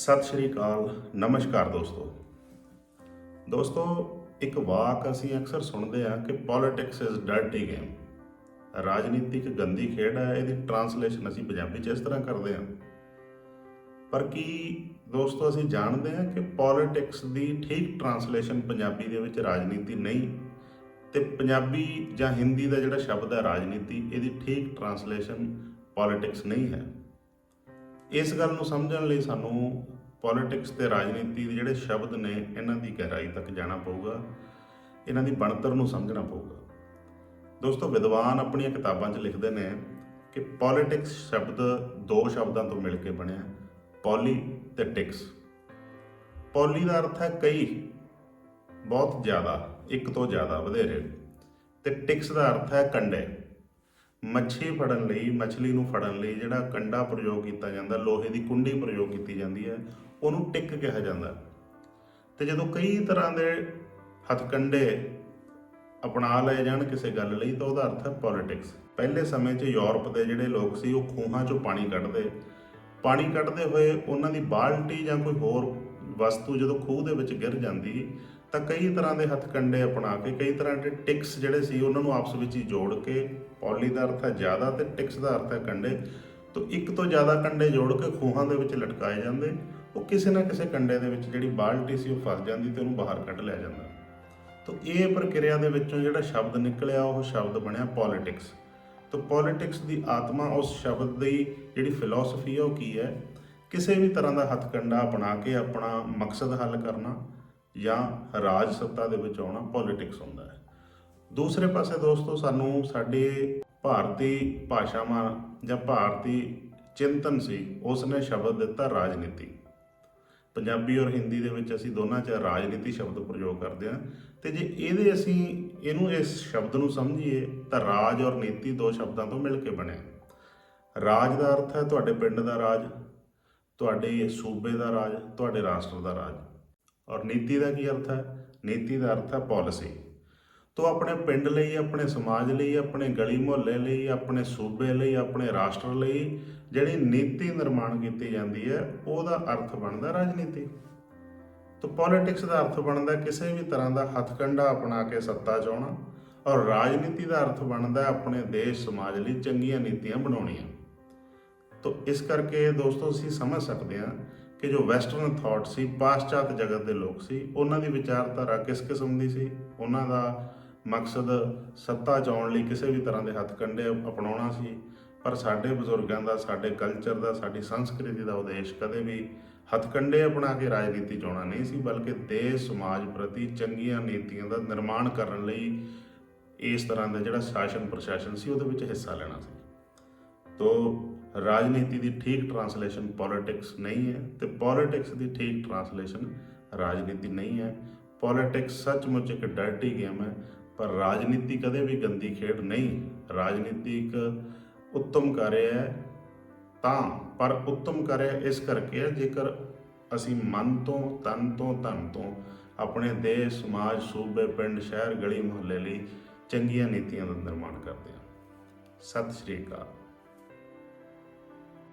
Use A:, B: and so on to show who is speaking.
A: ਸਤਿ ਸ਼੍ਰੀ ਅਕਾਲ, ਨਮਸਕਾਰ ਦੋਸਤੋ। ਦੋਸਤੋ, ਇੱਕ ਵਾਕ ਅਸੀਂ ਅਕਸਰ ਸੁਣਦੇ ਆ ਕਿ ਪੋਲਿਟਿਕਸ ਇਜ਼ ਡਰਟੀ ਗੇਮ ਰਾਜਨੀਤੀ ਇੱਕ ਗੰਦੀ ਖੇਡ ਹੈ, ਇਹਦੀ ਟਰਾਂਸਲੇਸ਼ਨ ਅਸੀਂ ਪੰਜਾਬੀ 'ਚ ਇਸ ਤਰ੍ਹਾਂ ਕਰਦੇ ਹਾਂ। ਪਰ ਕੀ ਦੋਸਤੋ, ਅਸੀਂ ਜਾਣਦੇ ਹਾਂ ਕਿ ਪੋਲਿਟਿਕਸ ਦੀ ਠੀਕ ਟਰਾਂਸਲੇਸ਼ਨ ਪੰਜਾਬੀ ਦੇ ਵਿੱਚ ਰਾਜਨੀਤੀ ਨਹੀਂ? ਤੇ ਪੰਜਾਬੀ ਜਾਂ ਹਿੰਦੀ ਦਾ ਜਿਹੜਾ ਸ਼ਬਦ ਹੈ ਰਾਜਨੀਤੀ, ਇਹਦੀ ਠੀਕ ਟਰਾਂਸਲੇਸ਼ਨ ਪੋਲਿਟਿਕਸ ਨਹੀਂ ਹੈ। ਇਸ ਗੱਲ ਨੂੰ ਸਮਝਣ ਲਈ ਸਾਨੂੰ ਪੋਲਿਟਿਕਸ ਤੇ ਰਾਜਨੀਤੀ ਦੇ ਜਿਹੜੇ ਸ਼ਬਦ ਨੇ, ਇਹਨਾਂ ਦੀ ਗਹਿਰਾਈ ਤੱਕ ਜਾਣਾ ਪਊਗਾ। ਇਹਨਾਂ ਦੀ ਬਣਤਰ ਨੂੰ ਸਮਝਣਾ ਪਊਗਾ। ਦੋਸਤੋ, ਵਿਦਵਾਨ ਆਪਣੀਆਂ ਕਿਤਾਬਾਂ 'ਚ ਲਿਖਦੇ ਨੇ ਕਿ ਪੋਲਿਟਿਕਸ ਸ਼ਬਦ ਦੋ ਸ਼ਬਦਾਂ ਤੋਂ ਮਿਲ ਕੇ ਬਣਿਆ ਪੋਲੀ ਤੇ ਟਿਕਸ ਪੋਲੀ ਦਾ ਅਰਥ ਹੈ ਕਈ, ਬਹੁਤ ਜ਼ਿਆਦਾ, ਇੱਕ ਤੋਂ ਜ਼ਿਆਦਾ ਵਧੇਰੇ। ਤੇ ਟਿਕਸ ਦਾ ਅਰਥ ਹੈ ਕੰਡੇ। ਮੱਛੀ ਫੜਨ ਲਈ, ਮੱਛਲੀ ਨੂੰ ਫੜਨ ਲਈ ਜਿਹੜਾ ਕੰਡਾ ਪ੍ਰਯੋਗ ਕੀਤਾ ਜਾਂਦਾ, ਲੋਹੇ ਦੀ ਕੁੰਡੀ ਪ੍ਰਯੋਗ ਕੀਤੀ ਜਾਂਦੀ ਹੈ, ਉਹਨੂੰ ਟਿੱਕ ਕਿਹਾ ਜਾਂਦਾ ਤੇ ਜਦੋਂ ਕਈ ਤਰ੍ਹਾਂ ਦੇ ਹਥਕੰਡੇ ਅਪਣਾ ਲਏ ਜਾਣ ਕਿਸੇ ਗੱਲ ਲਈ, ਤਾਂ ਉਹਦਾ ਅਰਥ ਹੈ ਪੋਲਿਟਿਕਸ ਪਹਿਲੇ ਸਮੇਂ 'ਚ ਯੂਰਪ ਦੇ ਜਿਹੜੇ ਲੋਕ ਸੀ, ਉਹ ਖੂਹਾਂ 'ਚੋਂ ਪਾਣੀ ਕੱਢਦੇ। ਪਾਣੀ ਕੱਢਦੇ ਹੋਏ ਉਹਨਾਂ ਦੀ ਬਾਲਟੀ ਜਾਂ ਕੋਈ ਹੋਰ ਵਸਤੂ ਜਦੋਂ ਖੂਹ ਦੇ ਵਿੱਚ ਗਿਰ ਜਾਂਦੀ ਤਾਂ ਕਈ ਤਰ੍ਹਾਂ ਦੇ ਹੱਥ ਹੱਥਕੰਡੇ ਅਪਣਾ ਕੇ, ਕਈ ਤਰ੍ਹਾਂ ਦੇ ਟਿਕਸ ਜਿਹੜੇ ਸੀ ਉਹਨਾਂ ਨੂੰ ਆਪਸ ਵਿੱਚ ਹੀ ਜੋੜ ਕੇ, ਪੌਲੀ ਦਾ ਅਰਥ ਹੈ ਜ਼ਿਆਦਾ ਤੇ ਟਿਕਸ ਦਾ ਅਰਥ ਹੈ ਕੰਡੇ, ਤੋਂ ਇੱਕ ਤੋਂ ਜ਼ਿਆਦਾ ਕੰਡੇ ਜੋੜ ਕੇ ਖੂਹਾਂ ਦੇ ਵਿੱਚ ਲਟਕਾਏ ਜਾਂਦੇ, ਉਹ ਕਿਸੇ ਨਾ ਕਿਸੇ ਕੰਡੇ ਦੇ ਵਿੱਚ ਜਿਹੜੀ ਬਾਲਟੀ ਸੀ ਉਹ ਫਸ ਜਾਂਦੀ ਤੇ ਉਹਨੂੰ ਬਾਹਰ ਕੱਢ ਲਿਆ ਜਾਂਦਾ। ਤੋਂ ਇਹ ਪ੍ਰਕਿਰਿਆ ਦੇ ਵਿੱਚੋਂ ਜਿਹੜਾ ਸ਼ਬਦ ਨਿਕਲਿਆ, ਉਹ ਸ਼ਬਦ ਬਣਿਆ ਪੋਲਿਟਿਕਸ ਤੋਂ ਪੋਲਿਟਿਕਸ ਦੀ ਆਤਮਾ ਉਸ ਸ਼ਬਦ ਦੀ ਜਿਹੜੀ ਫਿਲਾਸਫੀ ਹੈ ਉਹ ਕੀ ਹੈ? ਕਿਸੇ ਵੀ ਤਰ੍ਹਾਂ ਦਾ ਹੱਥਕੰਡਾ ਅਪਣਾ ਕੇ, ਆਪਣਾ ਮਕਸਦ ਹੱਲ ਕਰਨਾ ਜਾਂ ਰਾਜ ਸੱਤਾ ਦੇ ਵਿੱਚ ਆਉਣਾ ਪੋਲਿਟਿਕਸ ਹੁੰਦਾ ਹੈ। ਦੂਸਰੇ ਪਾਸੇ ਦੋਸਤੋ, ਸਾਨੂੰ ਸਾਡੇ ਭਾਰਤੀ ਭਾਸ਼ਾਵਾਂ ਜਾਂ ਭਾਰਤੀ ਚਿੰਤਨ ਸੀ ਉਸ ਨੇ ਸ਼ਬਦ ਦਿੱਤਾ ਰਾਜਨੀਤੀ। ਪੰਜਾਬੀ ਔਰ ਹਿੰਦੀ ਦੇ ਵਿੱਚ ਅਸੀਂ ਦੋਨਾਂ 'ਚ ਰਾਜਨੀਤੀ ਸ਼ਬਦ ਪ੍ਰਯੋਗ ਕਰਦੇ ਹਾਂ। ਤੇ ਜੇ ਇਹਦੇ ਅਸੀਂ ਇਹਨੂੰ ਇਸ ਸ਼ਬਦ ਨੂੰ ਸਮਝੀਏ, ਤਾਂ ਰਾਜ ਔਰ ਨੀਤੀ ਦੋ ਸ਼ਬਦਾਂ ਤੋਂ ਮਿਲ ਕੇ ਬਣਿਆ ਰਾਜ ਦਾ ਅਰਥ ਹੈ ਤੁਹਾਡੇ ਪਿੰਡ ਦਾ ਰਾਜ, ਤੁਹਾਡੇ ਸੂਬੇ ਦਾ ਰਾਜ, ਤੁਹਾਡੇ ਰਾਸ਼ਟਰ ਦਾ ਰਾਜ। ਔਰ ਨੀਤੀ ਦਾ ਕੀ ਅਰਥ ਹੈ? ਨੀਤੀ ਦਾ ਅਰਥ ਹੈ ਪਾਲਿਸੀ ਤੋਂ ਆਪਣੇ ਪਿੰਡ ਲਈ, ਆਪਣੇ ਸਮਾਜ ਲਈ, ਆਪਣੇ ਗਲੀ ਮੁਹੱਲੇ ਲਈ, ਆਪਣੇ ਸੂਬੇ ਲਈ, ਆਪਣੇ ਰਾਸ਼ਟਰ ਲਈ ਜਿਹੜੀ ਨੀਤੀ ਨਿਰਮਾਣ ਕੀਤੀ ਜਾਂਦੀ ਹੈ, ਉਹਦਾ ਅਰਥ ਬਣਦਾ ਰਾਜਨੀਤੀ। ਤੋਂ ਪੋਲਿਟਿਕਸ ਦਾ ਅਰਥ ਬਣਦਾ ਕਿਸੇ ਵੀ ਤਰ੍ਹਾਂ ਦਾ ਹੱਥਕੰਡਾ ਅਪਣਾ ਕੇ ਸੱਤਾ ਚ ਆਉਣਾ ਔਰ ਰਾਜਨੀਤੀ ਦਾ ਅਰਥ ਬਣਦਾ ਆਪਣੇ ਦੇਸ਼, ਸਮਾਜ ਲਈ ਚੰਗੀਆਂ ਨੀਤੀਆਂ ਬਣਾਉਣੀਆਂ। ਤੋਂ ਇਸ ਕਰਕੇ, ਦੋਸਤੋ, ਅਸੀਂ ਸਮਝ ਸਕਦੇ ਹਾਂ ਕਿ ਜੋ ਵੈਸਟਰਨ ਥਾਟ ਸੀ, ਪਾਸ਼ਚਾਤ ਜਗਤ ਦੇ ਲੋਕ ਸੀ, ਉਹਨਾਂ ਦੀ ਵਿਚਾਰਧਾਰਾ ਕਿਸ ਕਿਸਮ ਦੀ ਸੀ? ਉਹਨਾਂ ਦਾ ਮਕਸਦ ਸੱਤਾ ਚਾਉਣ ਲਈ ਕਿਸੇ ਵੀ ਤਰ੍ਹਾਂ ਦੇ ਹੱਥ ਹੱਥਕੰਡੇ ਅਪਣਾਉਣਾ ਸੀ। ਪਰ ਸਾਡੇ ਬਜ਼ੁਰਗਾਂ ਦਾ, ਸਾਡੇ ਕਲਚਰ ਦਾ, ਸਾਡੀ ਸੰਸਕ੍ਰਿਤੀ ਦਾ ਉਦੇਸ਼ ਕਦੇ ਵੀ ਹੱਥ ਹੱਥਕੰਡੇ ਅਪਣਾ ਕੇ ਰਾਜਨੀਤੀ ਚਾਉਣਾ ਨਹੀਂ ਸੀ, ਬਲਕਿ ਦੇਸ਼, ਸਮਾਜ ਪ੍ਰਤੀ ਚੰਗੀਆਂ ਨੀਤੀਆਂ ਦਾ ਨਿਰਮਾਣ ਕਰਨ ਲਈ ਇਸ ਤਰ੍ਹਾਂ ਦਾ ਜਿਹੜਾ ਸ਼ਾਸਨ ਪ੍ਰਸ਼ਾਸਨ ਸੀ, ਉਹਦੇ ਵਿੱਚ ਹਿੱਸਾ ਲੈਣਾ ਸੀ। ਤੋ ਰਾਜਨੀਤੀ ਦੀ ਠੀਕ ਟਰਾਂਸਲੇਸ਼ਨ ਪੋਲਿਟਿਕਸ ਨਹੀਂ ਹੈ ਤੇ ਪੋਲਿਟਿਕਸ ਦੀ ਠੀਕ ਟਰਾਂਸਲੇਸ਼ਨ ਰਾਜਨੀਤੀ ਨਹੀਂ ਹੈ। ਪੋਲਿਟਿਕਸ ਸੱਚਮੁੱਚ ਇੱਕ ਡਰਟੀ ਗੇਮ ਹੈ, ਪਰ ਰਾਜਨੀਤੀ ਕਦੇ ਵੀ ਗੰਦੀ ਖੇਡ ਨਹੀਂ। ਰਾਜਨੀਤੀ ਇੱਕ ਉੱਤਮ ਕਾਰਜ ਹੈ ਤਾਂ, ਪਰ ਉੱਤਮ ਕਾਰਜ ਇਸ ਕਰਕੇ ਹੈ ਜੇਕਰ ਅਸੀਂ ਮਨ ਤੋਂ, ਤਨ ਤੋਂ, ਧਨ ਤੋਂ ਆਪਣੇ ਦੇਸ਼, ਸਮਾਜ, ਸੂਬੇ, ਪਿੰਡ, ਸ਼ਹਿਰ, ਗਲੀ, ਮੁਹੱਲੇ ਲਈ ਚੰਗੀਆਂ ਨੀਤੀਆਂ ਦਾ ਨਿਰਮਾਣ ਕਰਦੇ ਹਾਂ। ਸਤਿ ਸ਼੍ਰੀ ਅਕਾਲ।